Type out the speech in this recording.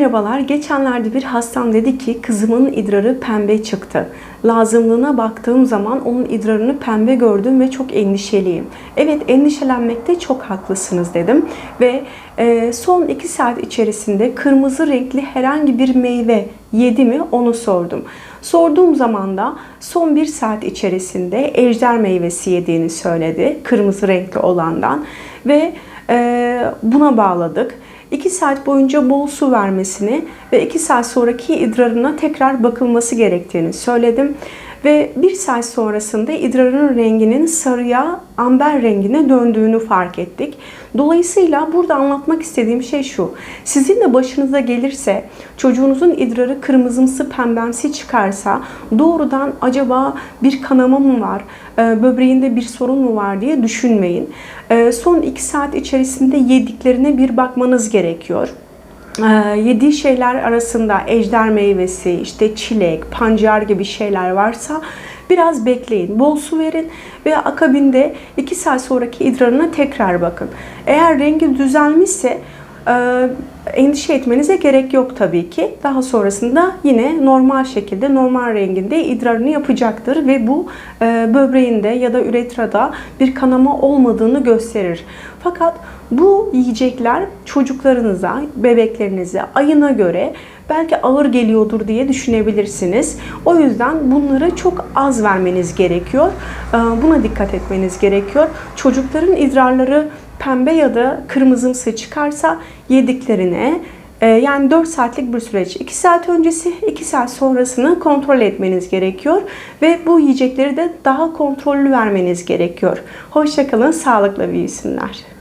Merhabalar. Geçenlerde bir hastam dedi ki kızımın idrarı pembe çıktı. Lazımlığına baktığım zaman onun idrarını pembe gördüm ve çok endişeliyim. Evet endişelenmekte çok haklısınız dedim. Ve e, son 2 saat içerisinde kırmızı renkli herhangi bir meyve yedi mi onu sordum. Sorduğum zaman da son 1 saat içerisinde ejder meyvesi yediğini söyledi. Kırmızı renkli olandan. Ve e, buna bağladık. 2 saat boyunca bol su vermesini ve 2 saat sonraki idrarına tekrar bakılması gerektiğini söyledim. Ve 1 saat sonrasında idrarın renginin sarıya, amber rengine döndüğünü fark ettik. Dolayısıyla burada anlatmak istediğim şey şu. Sizin de başınıza gelirse çocuğunuzun idrarı kırmızımsı pembemsi çıkarsa doğrudan acaba bir kanama mı var, e, böbreğinde bir sorun mu var diye düşünmeyin. E, Son 2 saat içerisinde yediklerine bir bakmanız gerekiyor. Ee, yediği şeyler arasında ejder meyvesi, işte çilek, pancar gibi şeyler varsa biraz bekleyin. Bol su verin ve akabinde 2 saat sonraki idrarına tekrar bakın. Eğer rengi düzelmişse endişe etmenize gerek yok tabii ki. Daha sonrasında yine normal şekilde normal renginde idrarını yapacaktır ve bu e, böbreğinde ya da üretrada bir kanama olmadığını gösterir. Fakat bu yiyecekler çocuklarınıza, bebeklerinize, ayına göre belki ağır geliyordur diye düşünebilirsiniz. O yüzden bunları çok az vermeniz gerekiyor. E, Buna dikkat etmeniz gerekiyor. Çocukların idrarları pembe ya da kırmızımsı çıkarsa yediklerine e, yani 4 saatlik bir süreç. 2 saat öncesi, 2 saat sonrasını kontrol etmeniz gerekiyor. Ve bu yiyecekleri de daha kontrollü vermeniz gerekiyor. Hoşçakalın, sağlıkla büyüsünler.